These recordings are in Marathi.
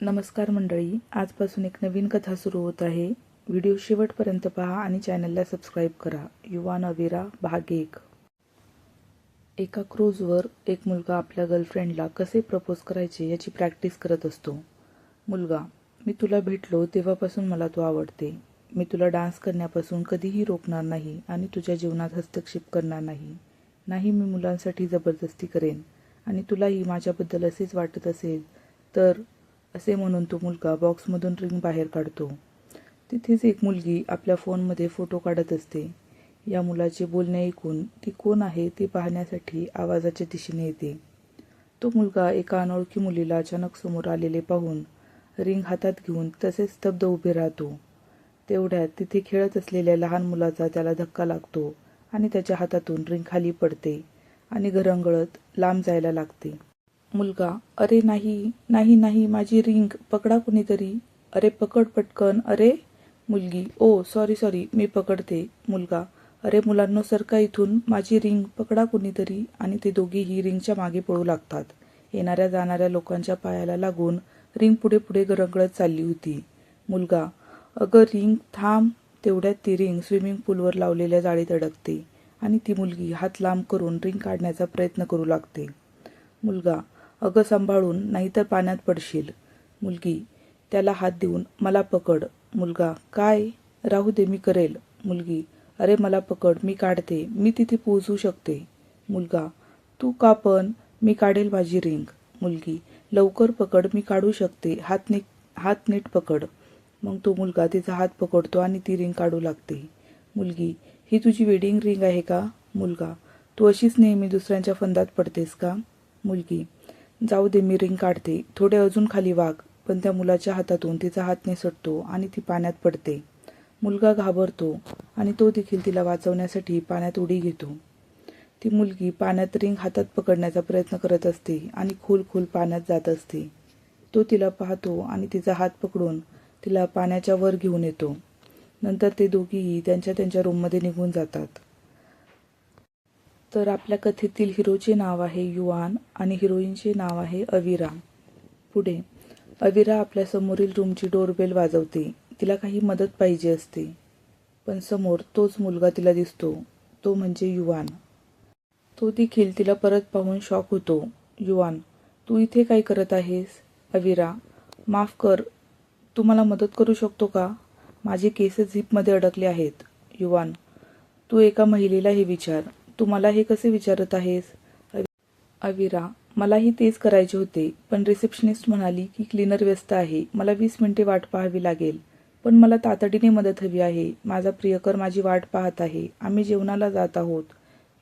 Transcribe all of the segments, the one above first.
नमस्कार मंडळी आजपासून एक नवीन कथा सुरू होत आहे. व्हिडिओ शेवटपर्यंत पहा आणि चॅनलला सबस्क्राईब करा. युवा नवीरा भाग एक. एका क्रूजवर एक मुलगा आपल्या गर्लफ्रेंडला कसे प्रपोज करायचे याची प्रॅक्टिस करत असतो. मुलगा मी तुला भेटलो तेव्हापासून मला तू आवडते. मी तुला डान्स करण्यापासून कधीही रोखणार नाही आणि तुझ्या जीवनात हस्तक्षेप करणार नाही. नाही मी मुलांसाठी जबरदस्ती करेन आणि तुलाही माझ्याबद्दल असेच वाटत असेल तर असे म्हणून तो मुलगा बॉक्समधून रिंग बाहेर काढतो. तिथेच एक मुलगी आपल्या फोनमध्ये फोटो काढत असते. या मुलाचे बोलणे ऐकून ती कोण आहे ते पाहण्यासाठी आवाजाच्या दिशेने येते. तो मुलगा एका अनोळखी मुलीला अचानक समोर आलेले पाहून रिंग हातात घेऊन तसेच स्तब्ध उभे राहतो. तेवढ्यात तिथे खेळत असलेल्या लहान मुलाचा त्याला धक्का लागतो आणि त्याच्या हातातून रिंग खाली पडते आणि घरंगळत लांब जायला लागते. मुलगा अरे नाही नाही नाही माझी रिंग पकडा कुणीतरी. अरे पकड पटकन अरे मुलगी. ओ सॉरी सॉरी मी पकडते मुलगा. अरे मुलांनो सरका इथून? माझी रिंग पकडा कुणीतरी. आणि ते दोघीही रिंगच्या मागे पळू लागतात. येणाऱ्या जाणाऱ्या लोकांच्या पायाला लागून रिंग पुढे पुढे गरगळत चालली होती. मुलगा अगं रिंग थांब. तेवढ्यात ती रिंग स्विमिंग पूलवर लावलेल्या जाळीत अडकते. आणि ती मुलगी हात लांब करून रिंग काढण्याचा प्रयत्न करू लागते. मुलगा अगं सांभाळून नाहीतर पाण्यात पडशील. मुलगी त्याला हात देऊन मला पकड. मुलगा काय? राहू दे मी करेल. मुलगी अरे मला पकड मी काढते मी तिथे पोहोचू शकते. मुलगा तू का पण मी काढेल माझी रिंग. मुलगी लवकर पकड मी काढू शकते हात नीट हात नीट पकड. मग तो मुलगा तिचा हात पकडतो आणि ती रिंग काढू लागते. मुलगी ही तुझी वेडिंग रिंग आहे का? मुलगा तू अशीच नेहमी दुसऱ्यांच्या फंदात पडतेस का? मुलगी जाऊ दे मी रिंग काढते. थोडे अजून खाली वाघ पण त्या मुलाच्या हातातून तिचा हात निसटतो आणि ती पाण्यात पडते. मुलगा घाबरतो आणि तो देखील तिला वाचवण्यासाठी पाण्यात उडी घेतो. ती मुलगी पाण्यात रिंग हातात पकडण्याचा प्रयत्न करत असते आणि खोल खोल पाण्यात जात असते. तो तिला पाहतो आणि तिचा हात पकडून तिला पाण्याच्या वर घेऊन येतो. नंतर ते दोघीही त्यांच्या त्यांच्या रूममध्ये निघून जातात. तर आपल्या कथेतील हिरोचे नाव आहे युवान आणि हिरोईनचे नाव आहे अविरा. पुढे अविरा आपल्या समोरील रूमची डोरबेल वाजवते. तिला काही मदत पाहिजे असते. पण समोर तोच मुलगा तिला दिसतो. तो म्हणजे युवान तो देखील तिला परत पाहून शॉक होतो. युवान तू इथे काय करत आहेस? अविरा माफ कर. तू मला मदत करू शकतो का? माझे केस झिपमध्ये अडकले आहेत. युवान तू एका महिलेला हे विचार. तू मला हे कसे विचारत आहेस? अवि- अविरा मलाही तेच करायचे होते पण रिसेप्शनिस्ट म्हणाली की क्लीनर व्यस्त आहे मला वीस मिनिटे वाट पाहावी लागेल. पण मला तातडीने मदत हवी आहे माझा प्रियकर माझी वाट पाहत आहे आम्ही जेवणाला जात आहोत.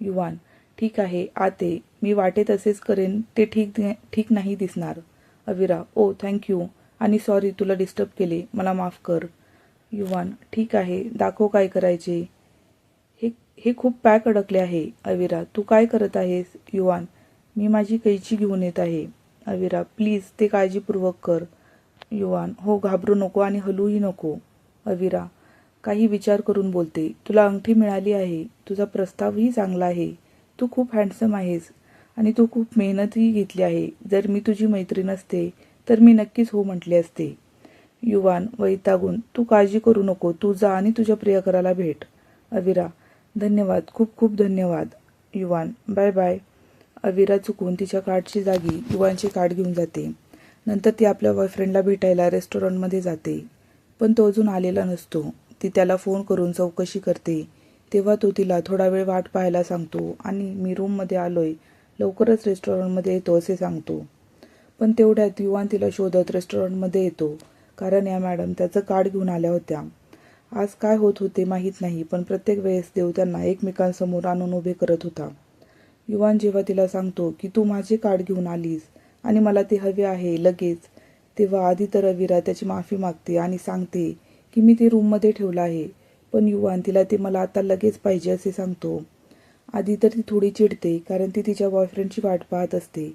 युवान ठीक आहे आते मी वाटे तसेच करेन ते ठीक ठीक नाही दिसणार. अविरा ओ थँक्यू आणि सॉरी तुला डिस्टर्ब केले मला माफ कर. युवान ठीक आहे दाखव काय करायचे. हे खूप पॅक अडकले आहे. अविरा तू काय करत आहेस? युवान मी माझी कैची घेऊन येत आहे. अविरा प्लीज ते काळजीपूर्वक कर. युवान हो घाबरू नको आणि हलूही नको. अविरा काही विचार करून बोलते. तुला अंगठी मिळाली आहे. तुझा प्रस्तावही चांगला आहे. तू खूप हँडसम आहेस आणि तू खूप मेहनतही घेतली आहे. जर मी तुझी मैत्रीण असते तर मी नक्कीच हो म्हटले असते. युवान वैतागून तू काळजी करू नको. तू जा आणि तुझ्या प्रियकराला भेट. अविरा धन्यवाद. खूप खूप धन्यवाद. युवान. Bye bye. अविरा चुकून तिच्या कार्डची जागी युवानचे कार्ड घेऊन जाते. नंतर ती आपल्या बॉयफ्रेंडला भेटायला रेस्टॉरंटमध्ये जाते. पण तो अजून आलेला नसतो. ती त्याला फोन करून चौकशी करते. तेव्हा तो तिला थोडा वेळ वाट पाहायला सांगतो आणि मी रूममध्ये आलोय. लवकरच रेस्टॉरंटमध्ये येतो असे सांगतो. पण तेवढ्यात युवान तिला शोधत रेस्टॉरंटमध्ये येतो. कारण या मॅडम त्याचं कार्ड घेऊन आल्या होत्या. आज काय होत होते माहीत नाही पण प्रत्येक वेळेस देव त्यांना एकमेकांसमोर आणून उभे करत होता. युवान जेव्हा तिला सांगतो की तू माझी कार्ड घेऊन आलीस आणि मला ते हवे आहे लगेच. तेव्हा आधी तर अविरा त्याची माफी मागते आणि सांगते की मी ते रूममध्ये ठेवलं आहे पण युवान तिला ते मला आता लगेच पाहिजे असे सांगतो. आधी तर ती थोडी चिडते कारण ती तिच्या बॉयफ्रेंडची वाट पाहत असते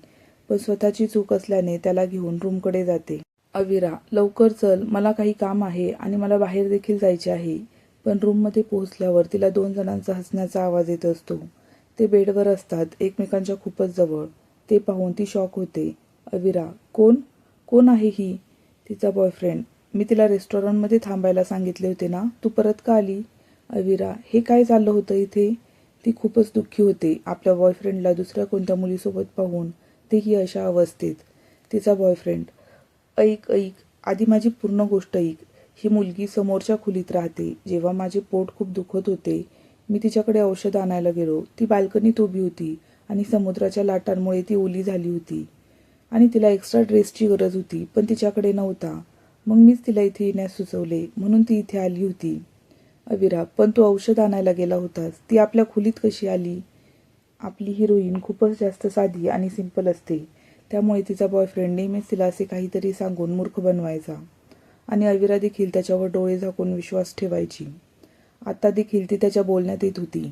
पण स्वतःची चूक असल्याने त्याला घेऊन रूमकडे जाते. अविरा लवकर चल मला काही काम आहे आणि मला बाहेर देखील जायचे आहे. पण रूममध्ये पोहोचल्यावर तिला दोन जणांचा हसण्याचा आवाज येत असतो. ते बेडवर असतात एकमेकांच्या खूपच जवळ. ते पाहून ती शॉक होते. अविरा कोण? कोण आहे ही? तिचा बॉयफ्रेंड मी तिला रेस्टॉरंटमध्ये थांबायला सांगितले होते ना. तू परत का आली? अविरा हे काय चाललं होतं इथे? ती खूपच दुःखी होते. आपल्या बॉयफ्रेंडला दुसऱ्या कोणत्या मुलीसोबत पाहून तेही अशा अवस्थेत. तिचा बॉयफ्रेंड ऐक ऐक. आधी माझी पूर्ण गोष्ट ऐक. ही मुलगी समोरच्या खोलीत राहते. जेव्हा माझे पोट खूप दुखत होते मी तिच्याकडे औषध आणायला गेलो. ती बाल्कनीत उभी होती आणि समुद्राच्या लाटांमुळे ती ओली झाली होती. आणि तिला एक्स्ट्रा ड्रेसची गरज होती पण तिच्याकडे नव्हता. मग मीच तिला इथे येण्यास सुचवले. म्हणून ती इथे आली होती. अविरा पण तू औषध आणायला गेला होतास. ती आपल्या खोलीत कशी आली? आपली हिरोईन खूपच जास्त साधी आणि सिंपल असते. त्यामुळे तिचा बॉयफ्रेंड नेहमीच तिला असे काहीतरी सांगून मूर्ख बनवायचा. आणि अविरा देखील त्याच्यावर डोळे झाकून विश्वास ठेवायची. आत्ता देखील ती त्याच्या बोलण्यात येत होती.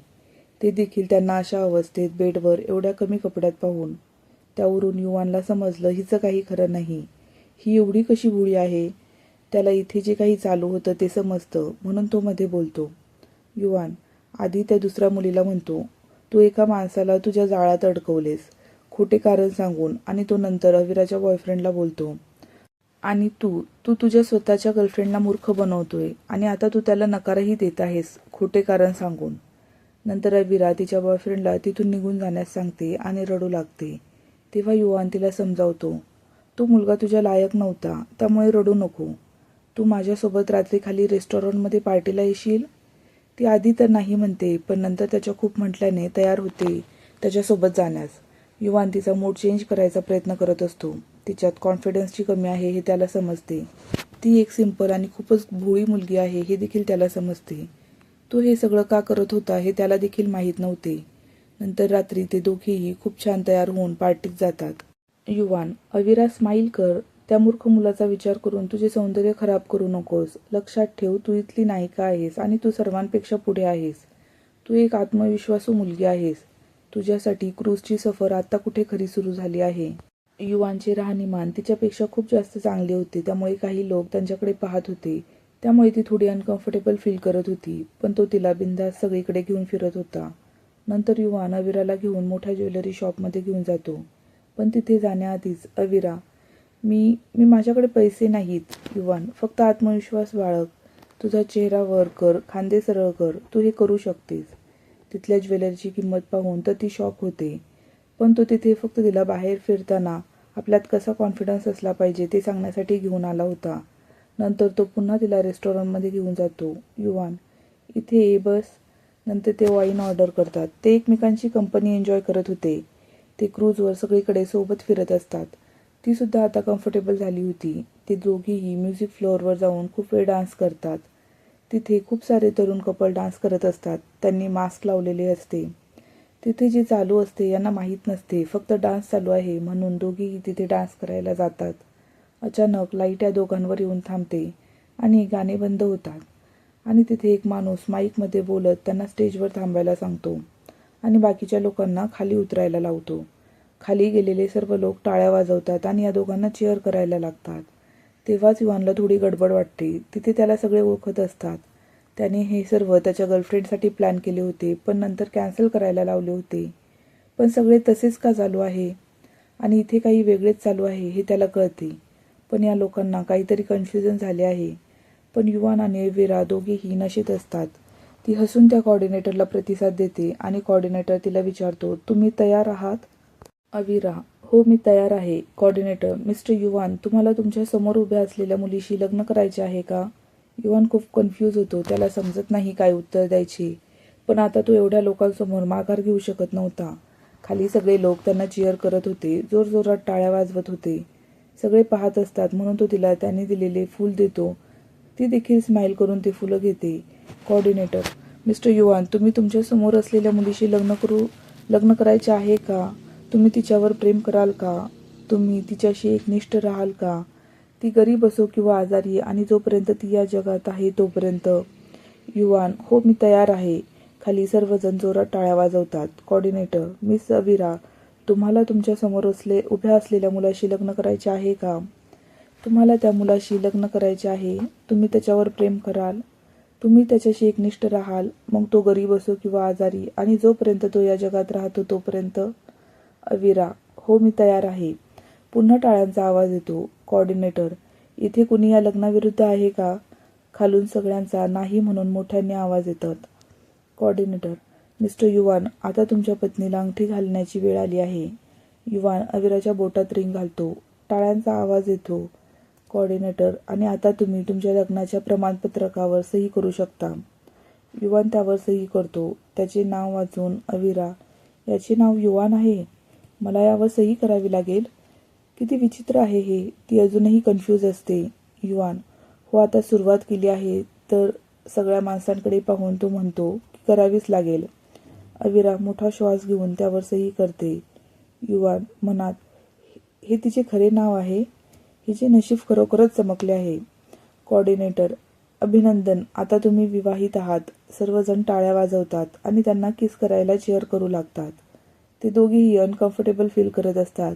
ते देखील त्यांना अशा अवस्थेत बेडवर एवढ्या कमी कपड्यात पाहून त्यावरून युवानला समजलं हिचं काही खरं नाही. ही एवढी कशी भुळी आहे? त्याला इथे जे काही चालू होतं ते समजतं म्हणून तो मध्ये बोलतो. युवान आधी त्या दुसऱ्या मुलीला म्हणतो तू एका माणसाला तुझ्या जाळ्यात अडकवलेस. खोटे कारण सांगून आणि तो नंतर अविराच्या बॉयफ्रेंडला बोलतो आणि तू तू तुझ्या स्वतःच्या गर्लफ्रेंडला मूर्ख बनवतोय आणि आता तू त्याला नकारही देत आहेस खोटे कारण सांगून. नंतर अविरा तिच्या बॉयफ्रेंडला तिथून निघून जाण्यास सांगते आणि रडू लागते. तेव्हा युवान तिला समजावतो तो मुलगा तुझ्या लायक नव्हता त्यामुळे रडू नको. तू माझ्यासोबत रात्री खाली रेस्टॉरंटमध्ये पार्टीला येशील? ती आधी तर नाही म्हणते पण नंतर त्याच्या खूप म्हटल्याने तयार होते त्याच्यासोबत जाण्यास. युवान तिचा मूड चेंज करायचा प्रयत्न करत असतो. तिच्यात कॉन्फिडन्सची कमी आहे हे त्याला समजते. ती एक सिंपल आणि खूपच भोळी मुलगी आहे हे देखील त्याला समजते. तो हे सगळं का करत होता हे त्याला देखील माहीत नव्हते. नंतर रात्री ते दोघेही खूप छान तयार होऊन पार्टीत जातात. युवान अविरा स्माईल कर. त्या मूर्ख मुलाचा विचार करून तुझे सौंदर्य खराब करू नकोस. लक्षात ठेव तू इथली नायिका आहेस आणि तू सर्वांपेक्षा पुढे आहेस. तू एक आत्मविश्वासू मुलगी आहेस. तुझ्यासाठी क्रूजची सफर आता कुठे खरी सुरू झाली आहे? युवांचे राहणीमान तिच्यापेक्षा खूप जास्त चांगले होते. त्यामुळे काही लोक त्यांच्याकडे पाहत होते. त्यामुळे ती थोडी अनकम्फर्टेबल फील करत होती पण तो तिला बिंदास सगळीकडे घेऊन फिरत होता. नंतर युवान अविराला घेऊन मोठ्या ज्वेलरी शॉपमध्ये घेऊन जातो. पण तिथे जाण्याआधीच अविरा मी मी माझ्याकडे पैसे नाहीत युवान. फक्त आत्मविश्वास बाळग. तुझा चेहरा वर कर खांदे सरळ कर. तू हे करू शकतेस. तिथल्या ज्वेलरीची किंमत पाहून तर ती शॉक होते. पण तो तिथे फक्त तिला बाहेर फिरताना आपल्यात कसा कॉन्फिडन्स असला पाहिजे ते सांगण्यासाठी घेऊन आला होता. नंतर तो पुन्हा तिला रेस्टॉरंटमध्ये घेऊन जातो. युवान इथे ये बस. नंतर ते वाईन ऑर्डर करतात. ते एकमेकांची कंपनी एन्जॉय करत होते. ते क्रूजवर सगळीकडे सोबत फिरत असतात. तीसुद्धा आता कम्फर्टेबल झाली होती. ते दोघीही म्युझिक फ्लोअरवर जाऊन खूप वेळ डान्स करतात. तिथे खूप सारे तरुण कपल डान्स करत असतात. त्यांनी मास्क लावलेले असते. तिथे जे चालू असते यांना माहीत नसते. फक्त डान्स चालू आहे म्हणून दोघीही तिथे डान्स करायला जातात. अचानक लाइट या दोघांवर येऊन थांबते आणि गाणे बंद होतात. आणि तिथे एक माणूस माईकमध्ये बोलत त्यांना स्टेजवर थांबायला सांगतो आणि बाकीच्या लोकांना खाली उतरायला लावतो. खाली गेलेले सर्व लोक टाळ्या वाजवतात आणि या दोघांना चेअर करायला लागतात. तेव्हाच युवानला थोडी गडबड वाटते. तिथे त्याला सगळे ओळखत असतात. त्याने हे सर्व त्याच्या गर्लफ्रेंडसाठी प्लॅन केले होते पण नंतर कॅन्सल करायला लावले होते. पण सगळे तसेच का चालू आहे? आणि इथे काही वेगळेच चालू आहे हे त्याला कळते. पण या लोकांना काहीतरी कन्फ्युजन झाले आहे. पण युवान आणि विरा दोघेही नशेत असतात. ती हसून त्या कॉर्डिनेटरला प्रतिसाद देते आणि कॉर्डिनेटर तिला विचारतो तुम्ही तयार आहात? अविरा हो मी तयार आहे. कॉर्डिनेटर मिस्टर युवान तुम्हाला तुमच्यासमोर उभ्या असलेल्या मुलीशी लग्न करायचे आहे का? युवान खूप कन्फ्यूज होतो. त्याला समजत नाही काय उत्तर द्यायचे. पण आता तो एवढ्या लोकांसमोर माघार घेऊ शकत नव्हता. खाली सगळे लोक त्यांना चिअर करत होते. जोरजोरात टाळ्या वाजवत होते. सगळे पाहत असतात. म्हणून तो तिला त्याने दिलेले फूल देतो. ती देखील स्माईल करून ते फुलं घेते. कॉर्डिनेटर मिस्टर युवान तुम्ही तुमच्यासमोर असलेल्या मुलीशी लग्न करू लग्न करायचे आहे का? तुम्ही तिच्यावर प्रेम कराल का? तुम्ही तिच्याशी एकनिष्ठ राहाल का? ती गरीब असो किंवा आजारी आणि जोपर्यंत ती या जगात आहे तोपर्यंत. युवान हो मी तयार आहे. खाली सर्वजण जोरात टाळ्या वाजवतात. कॉर्डिनेटर मिस अविरा तुम्हाला तुमच्यासमोर असले उभ्या असलेल्या मुलाशी लग्न करायचे आहे का? तुम्हाला त्या मुलाशी लग्न करायचे आहे. तुम्ही त्याच्यावर प्रेम कराल. तुम्ही त्याच्याशी एकनिष्ठ राहाल. मग तो गरीब असो किंवा आजारी आणि जोपर्यंत तो या जगात राहतो तोपर्यंत. अविरा हो मी तयार आहे. पुन्हा टाळ्यांचा आवाज येतो. कॉर्डिनेटर इथे कुणी या लग्नाविरुद्ध आहे का? खालून सगळ्यांचा नाही म्हणून मोठ्याने आवाज येतात. कॉर्डिनेटर मिस्टर युवान आता तुमच्या पत्नीला अंगठी घालण्याची वेळ आली आहे. युवान अविराच्या बोटात रिंग घालतो. टाळ्यांचा आवाज येतो. कॉर्डिनेटर आणि आता तुम्ही तुमच्या लग्नाच्या प्रमाणपत्रकावर सही करू शकता. युवान त्यावर सही करतो. त्याचे नाव वाचून अविरा याचे नाव युवान आहे? मला यावर सही करावी लागेल? किती विचित्र आहे हे. ती अजूनही कन्फ्यूज असते. युवान हो आता सुरुवात केली आहे. तर सगळ्या माणसांकडे पाहून तो म्हणतो की करावीच लागेल. अविरा मोठा श्वास घेऊन त्यावर सही करते. युवान मनात हे तिचे खरे नाव आहे? हिचे नशीब खरोखरच चमकले आहे. कॉर्डिनेटर अभिनंदन आता तुम्ही विवाहित आहात. सर्वजण टाळ्या वाजवतात आणि त्यांना किस करायला चेअर करू लागतात. ते दोघेही अनकम्फर्टेबल फील करत असतात.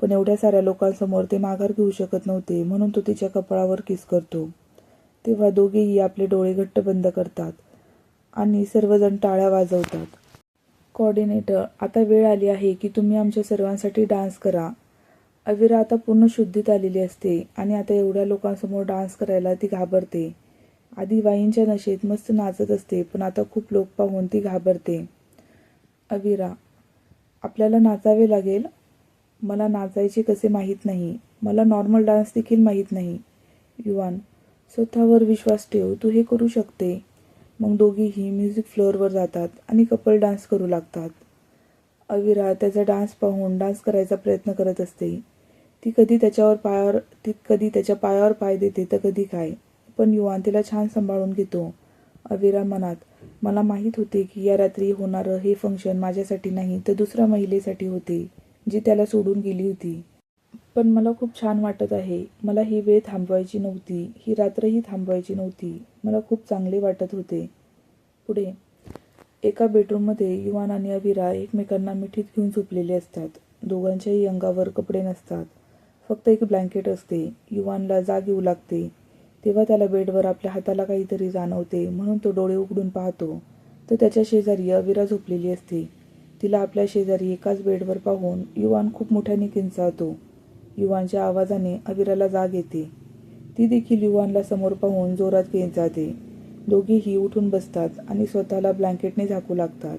पण एवढ्या साऱ्या लोकांसमोर ते माघार घेऊ शकत नव्हते म्हणून तो तिच्या कपाळावर किस करतो. तेव्हा दोघेही आपले डोळे घट्ट बंद करतात आणि सर्वजण टाळ्या वाजवतात. कॉर्डिनेटर आता वेळ आली आहे की तुम्ही आमच्या सर्वांसाठी डान्स करा. अविरा आता पूर्ण शुद्धीत आलेली असते आणि आता एवढ्या लोकांसमोर डान्स करायला ती घाबरते. आधी वाईनच्या नशेत मस्त नाचत असते पण आता खूप लोक पाहून ती घाबरते. अविरा आपल्याला नाचावे लागेल. मला नाचायचे कसे माहीत नाही. मला नॉर्मल डान्स देखील माहीत नाही. युवान स्वतःवर विश्वास ठेव. तू हे करू शकते. मग दोघीही म्युझिक फ्लोअरवर जातात आणि कपल डान्स करू लागतात. अविरा त्याचा डान्स पाहून डान्स करायचा प्रयत्न करत असते. ती कधी त्याच्यावर पायावर ती कधी त्याच्या पायावर पाय देते तर कधी काय. पण युवान तिला छान सांभाळून घेतो. अविरा मनात मला माहीत होते की या रात्री होणारं हे फंक्शन माझ्यासाठी नाही तर दुसऱ्या महिलेसाठी होते जी त्याला सोडून गेली होती. पण मला खूप छान वाटत आहे. मला ही वेळ थांबवायची नव्हती. ही रात्रही थांबवायची नव्हती. मला खूप चांगले वाटत होते. पुढे एका बेडरूममध्ये युवान आणि अविरा एकमेकांना मिठीत घेऊन झोपलेले असतात. दोघांच्याही अंगावर कपडे नसतात. फक्त एक ब्लँकेट असते. युवानला जाग येऊ लागते. तेव्हा त्याला बेडवर आपल्या हाताला काहीतरी जाणवते म्हणून तो डोळे उघडून पाहतो. तर त्याच्या शेजारी अविरा झोपलेली असते. तिला आपल्या शेजारी एकाच बेडवर पाहून युवान खूप मोठ्याने किंचाळतो. युवानच्या आवाजाने अविराला जाग येते. ती देखील युवानला समोर पाहून जोरात किंचाळते. दोघेही उठून बसतात आणि स्वतःला ब्लँकेटने झाकू लागतात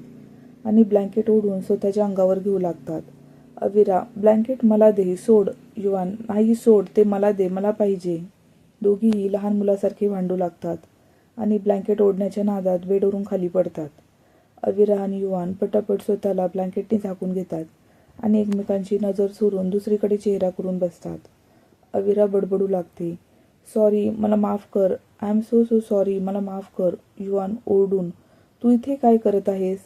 आणि ब्लँकेट ओढून स्वतःच्या अंगावर घेऊ लागतात. अविरा ब्लँकेट मला दे सोड. युवान नाही सोड. ते मला दे मला पाहिजे. दोघीही लहान मुलासारखे भांडू लागतात आणि ब्लँकेट ओढण्याच्या नादात बेडवरून खाली पडतात. अविरा आणि युवान पटापट स्वतःला ब्लँकेटने झाकून घेतात आणि एकमेकांची नजर सोडून दुसरीकडे चेहरा करून बसतात. अविरा बडबडू लागते. सॉरी मला माफ कर. I am so so sorry मला माफ कर. युवान ओरडून तू इथे काय करत आहेस?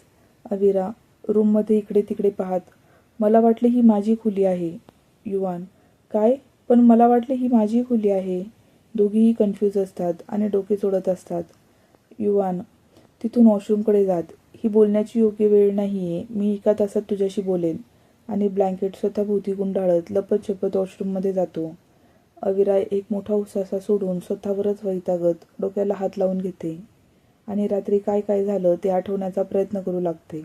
अविरा रूममध्ये इकडे तिकडे पाहत मला वाटले ही माझी खुली आहे. युवान काय? पण मला वाटले ही माझी खुली आहे. दोघीही कन्फ्यूज असतात आणि डोके सोडत असतात. युवान तिथून वॉशरूमकडे जात. ही बोलण्याची योग्य वेळ नाही आहे मी एका तासात तुझ्याशी बोलेन. आणि ब्लँकेट स्वतः भोवती गुंडाळत लपत छपत वॉशरूममध्ये जातो. अविरा एक मोठा उसासा सोडून स्वतःवरच वैतागत डोक्याला हात लावून घेते. आणि रात्री काय काय झालं ते आठवण्याचा प्रयत्न करू लागते.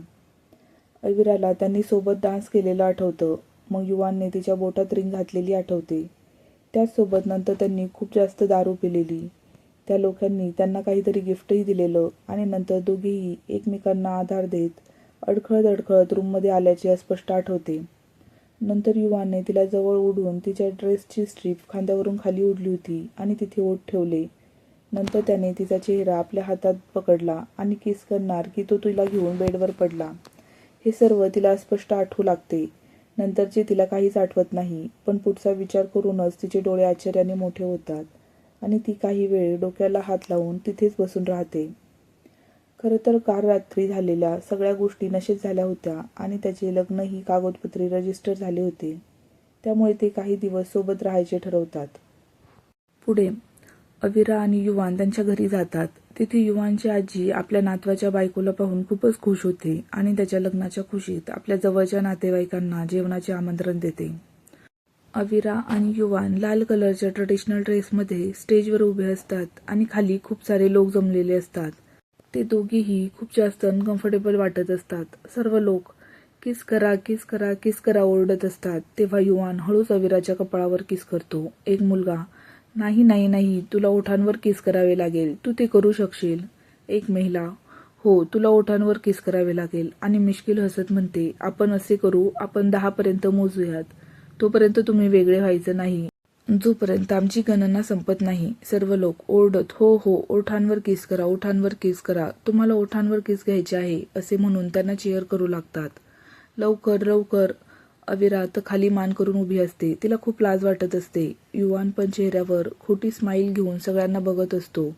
अविराला त्यांनी सोबत डान्स केलेलं आठवतं. मग युवानने तिच्या बोटात रिंग घातलेली आठवते. त्याचसोबत नंतर त्यांनी खूप जास्त दारू पिलेली. त्या लोकांनी त्यांना काहीतरी गिफ्टही दिलेलं आणि नंतर दोघेही एकमेकांना आधार देत अडखळत अडखळत रूममध्ये आल्याचे अस्पष्ट आठवते नंतर युवाने तिला जवळ ओढून तिच्या ड्रेसची स्ट्रीप खांद्यावरून खाली उडली होती आणि तिथे ओढ ठेवले. नंतर त्याने तिचा चेहरा आपल्या हातात पकडला आणि किस करणार की तो तिला घेऊन बेडवर पडला. हे सर्व तिला स्पष्ट आठवू लागते. नंतरचे तिला काहीच आठवत नाही पण पुढचा विचार करूनच तिचे डोळे आश्चर्याने मोठे होतात आणि ती काही वेळ डोक्याला हात लावून तिथेच बसून राहते. खरं तर काल रात्री झालेल्या सगळ्या गोष्टी नशेत झाल्या होत्या आणि त्याचे लग्नही कागदपत्री रजिस्टर झाले होते. त्यामुळे ते काही दिवस सोबत राहायचे ठरवतात. पुढे अविरा आणि युवान त्यांच्या घरी जातात. तिथे युवानची आजी आपल्या नातवाच्या बायकोला पाहून खूपच खुश होते आणि त्याच्या लग्नाच्या खुशीत आपल्या जवळच्या नातेवाईकांना जेवणाचे आमंत्रण देते. अविरा आणि युवान लाल कलरच्या ट्रेडिशनल ड्रेसमध्ये स्टेजवर उभे असतात आणि खाली खूप सारे लोक जमलेले असतात. ते दोघेही खूप जास्त अनकम्फर्टेबल वाटत असतात. सर्व लोक किस करा किस करा किस करा ओरडत असतात तेव्हा युवान हळूच अविराच्या कपाळावर किस करतो. एक मुलगा नाही नाही नाही तुला ओठांवर किस करावे लागेल. तू ते करू शकशील. एक महिला. हो तुला ओठांवर किस करावे लागेल. आणि मिश्किल हसत म्हणते आपण असे करू आपण दहापर्यंत मोजूयात. तोपर्यंत तुम्ही वेगळे व्हायचं नाही. जोपर्यंत आमची गणना संपत नाही सर्व लोक ओरडत हो हो ओठांवर किस करा ओठांवर किस करा तुम्हाला ओठांवर किस घ्यायचे आहे? असे म्हणून त्यांना चेअर करू लागतात. लवकर लवकर अविरात तर खाली मान करून उभी असते. तिला खूप लाज वाटत असते. युवान पण चेहऱ्यावर खोटी स्माईल घेऊन सगळ्यांना बघत असतो.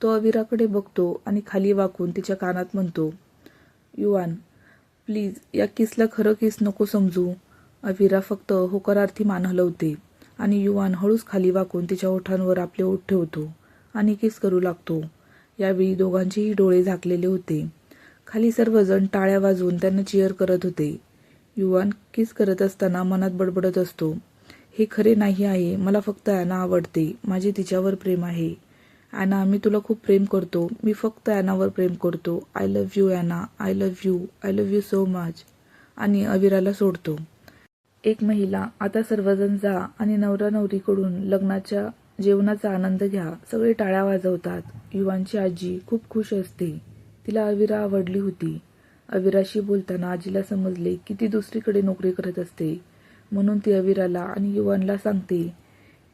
तो अविराकडे बघतो आणि खाली वाकून तिच्या कानात म्हणतो युवान प्लीज या किसला खरं किस नको समजू. अविरा फक्त होकारार्थी मान हलवते आणि युवान हळूच खाली वाकून तिच्या ओठांवर आपले ओठ ठेवतो आणि किस करू लागतो. यावेळी दोघांचेही डोळे झाकलेले होते. खाली सर्वजण टाळ्या वाजवून त्यांना चिअर करत होते. युवान किस करत असताना मनात बडबडत असतो. हे खरे नाही आहे. मला फक्त ॲना आवडते. माझे तिच्यावर प्रेम आहे. ॲना मी तुला खूप प्रेम करतो. मी फक्त ॲनावर प्रेम करतो. I love you Anna I love you I love you so much आणि अविराला सोडतो. एक महिला आता सर्वजण जा आणि नवरा नवरीकडून लग्नाच्या जेवणाचा आनंद घ्या. सगळे टाळ्या वाजवतात. युवांची आजी खूप खुश असते. तिला अविरा आवडली होती. अविराशी बोलताना आजीला समजले की ती दुसरीकडे नोकरी करत असते. म्हणून ती अविराला आणि युवानला सांगते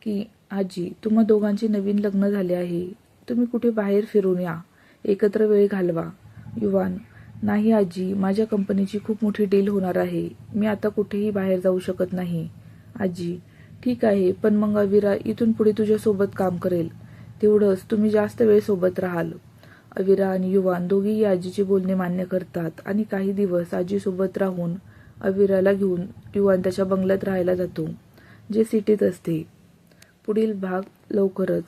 की आजी तुम्हा दोघांचे नवीन लग्न झाले आहे. तुम्ही कुठे बाहेर फिरून या. एकत्र वेळ घालवा. युवान नाही आजी माझ्या कंपनीची खूप मोठी डील होणार आहे. मी आता कुठेही बाहेर जाऊ शकत नाही. आजी ठीक आहे पण मग अविरा इथून पुढे तुझ्यासोबत काम करेल. तेवढंच तुम्ही जास्त वेळ सोबत राहाल. अविरा आणि युवान दोघेही आजीचे बोलणे मान्य करतात आणि काही दिवस आजीसोबत राहून अविराला घेऊन युवान त्याच्या बंगल्यात राहायला जातो जे सिटीत असते. पुढील भाग लवकरच.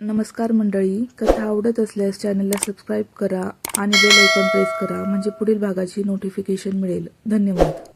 नमस्कार मंडळी कथा आवडत असल्यास चॅनलला सबस्क्राईब करा आणि बेल आयकॉन प्रेस करा म्हणजे पुढील भागाची नोटिफिकेशन मिळेल. धन्यवाद.